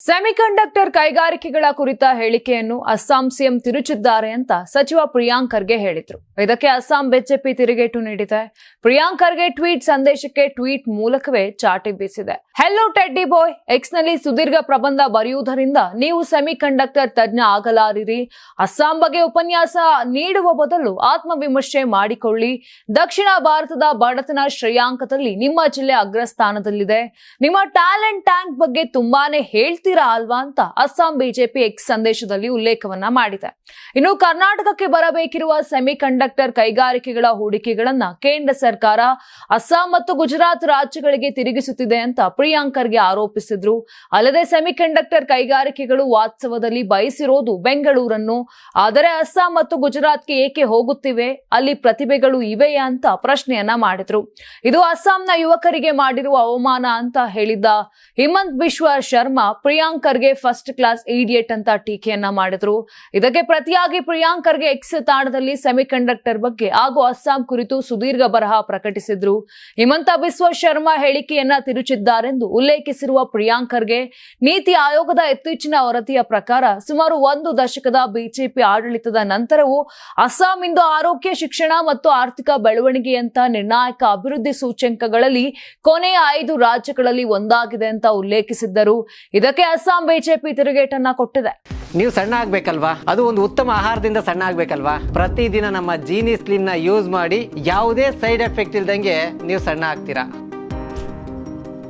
Semiconductor ಕೈಗಾರಿಕೆಗಳ ಕುರಿತ ಹೇಳಿಕೆಯನ್ನು ಅಸ್ಸಾಂ ಸಿಎಂ ತಿರುಚಿದ್ದಾರೆ ಅಂತ ಸಚಿವ ಪ್ರಿಯಾಂಕ್ ಖರ್ಗೆ ಹೇಳಿದ್ರು. ಇದಕ್ಕೆ ಅಸ್ಸಾಂ ಬಿಜೆಪಿ ತಿರುಗೇಟು ನೀಡಿದೆ. ಪ್ರಿಯಾಂಕ್ ಖರ್ಗೆ ಟ್ವೀಟ್ ಸಂದೇಶಕ್ಕೆ ಟ್ವೀಟ್ ಮೂಲಕವೇ ಚಾಟಿ ಬೀಸಿದೆ. ಹೆಲೋ ಟೆಡ್ಡಿ ಬಾಯ್ ಎಕ್ಸ್ನಲ್ಲಿ ಸುದೀರ್ಘ ಪ್ರಬಂಧ ಬರೆಯುವುದರಿಂದ ನೀವು ಸೆಮಿಕಂಡಕ್ಟರ್ ತಜ್ಞ ಆಗಲಾರಿರಿ. ಅಸ್ಸಾಂ ಬಗ್ಗೆ ಉಪನ್ಯಾಸ ನೀಡುವ ಬದಲು ಆತ್ಮವಿಮರ್ಶೆ ಮಾಡಿಕೊಳ್ಳಿ. ದಕ್ಷಿಣ ಭಾರತದ ಬಡತನ ಶ್ರೇಯಾಂಕದಲ್ಲಿ ನಿಮ್ಮ ಜಿಲ್ಲೆ ಅಗ್ರಸ್ಥಾನದಲ್ಲಿದೆ. ನಿಮ್ಮ ಟ್ಯಾಲೆಂಟ್ ಟ್ಯಾಂಕ್ ಬಗ್ಗೆ ತುಂಬಾನೇ ಹೇಳ್ತೀರಾ ಅಲ್ವಾ ಅಂತ ಅಸ್ಸಾಂ ಬಿಜೆಪಿ ಎಕ್ಸ್ ಸಂದೇಶದಲ್ಲಿ ಉಲ್ಲೇಖವನ್ನ ಮಾಡಿದೆ. ಇನ್ನು ಕರ್ನಾಟಕಕ್ಕೆ ಬರಬೇಕಿರುವ ಸೆಮಿ ಕಂಡಕ್ಟರ್ ಕೈಗಾರಿಕೆಗಳ ಹೂಡಿಕೆಗಳನ್ನ ಕೇಂದ್ರ ಸರ್ಕಾರ ಅಸ್ಸಾಂ ಮತ್ತು ಗುಜರಾತ್ ರಾಜ್ಯಗಳಿಗೆ ತಿರುಗಿಸುತ್ತಿದೆ ಅಂತ ಪ್ರಿಯಾಂಕ್ ಖರ್ಗೆ ಆರೋಪಿಸಿದ್ರು. ಅಲ್ಲದೆ ಸೆಮಿಕಂಡಕ್ಟರ್ ಕೈಗಾರಿಕೆಗಳು ವಾಸ್ತವದಲ್ಲಿ ಬಯಸಿರೋದು ಬೆಂಗಳೂರನ್ನು. ಆದರೆ ಅಸ್ಸಾಂ ಮತ್ತು ಗುಜರಾತ್ಗೆ ಏಕೆ ಹೋಗುತ್ತಿವೆ? ಅಲ್ಲಿ ಪ್ರತಿಭೆಗಳು ಇವೆಯಾ ಅಂತ ಪ್ರಶ್ನೆಯನ್ನ ಮಾಡಿದ್ರು. ಇದು ಅಸ್ಸಾಂನ ಯುವಕರಿಗೆ ಮಾಡಿರುವ ಅವಮಾನ ಅಂತ ಹೇಳಿದ್ದ ಹಿಮಂತ್ ಬಿಶ್ವ ಶರ್ಮಾ ಪ್ರಿಯಾಂಕರ್ಗೆ ಫಸ್ಟ್ ಕ್ಲಾಸ್ ಈಡಿಯೇಟ್ ಅಂತ ಟೀಕೆಯನ್ನ ಮಾಡಿದ್ರು. ಇದಕ್ಕೆ ಪ್ರತಿಯಾಗಿ ಪ್ರಿಯಾಂಕರ್ಗೆ ಎಕ್ಸ್ ತಾಣದಲ್ಲಿ ಸೆಮಿಕಂಡಕ್ಟರ್ ಬಗ್ಗೆ ಹಾಗೂ ಅಸ್ಸಾಂ ಕುರಿತು ಸುದೀರ್ಘ ಬರಹ ಪ್ರಕಟಿಸಿದ್ರು. ಹಿಮಂತ ಬಿಶ್ವ ಶರ್ಮಾ ಹೇಳಿಕೆಯನ್ನ ತಿರುಚಿದ್ದಾರೆಂದು ಉಲ್ಲೇಖಿಸಿರುವ ಪ್ರಿಯಾಂಕರ್ಗೆ ನೀತಿ ಆಯೋಗದ ಇತ್ತೀಚಿನ ವರದಿಯ ಪ್ರಕಾರ ಸುಮಾರು ಒಂದು ದಶಕದ ಬಿಜೆಪಿ ಆಡಳಿತದ ನಂತರವೂ ಅಸ್ಸಾಂ ಇಂದು ಆರೋಗ್ಯ, ಶಿಕ್ಷಣ ಮತ್ತು ಆರ್ಥಿಕ ಬೆಳವಣಿಗೆಯಂತಹ ನಿರ್ಣಾಯಕ ಅಭಿವೃದ್ಧಿ ಸೂಚ್ಯಂಕಗಳಲ್ಲಿ ಕೊನೆಯ ಐದು ರಾಜ್ಯಗಳಲ್ಲಿ ಒಂದಾಗಿದೆ ಅಂತ ಉಲ್ಲೇಖಿಸಿದ್ದರು. ಇದಕ್ಕೆ ಅಸ್ಸಾಂ ಬಿಜೆಪಿ ತಿರುಗೇಟನ್ನ ಕೊಟ್ಟಿದೆ. ನೀವು ಸಣ್ಣ ಆಗ್ಬೇಕಲ್ವಾ? ಅದು ಒಂದು ಉತ್ತಮ ಆಹಾರದಿಂದ ಸಣ್ಣ ಆಗ್ಬೇಕಲ್ವಾ? ಪ್ರತಿದಿನ ನಮ್ಮ ಜೀನಿ ಸ್ಲಿಮ್ನ ಯೂಸ್ ಮಾಡಿ ಯಾವುದೇ ಸೈಡ್ ಎಫೆಕ್ಟ್ ಇಲ್ದಂಗೆ ನೀವು ಸಣ್ಣ ಆಗ್ತೀರಾ?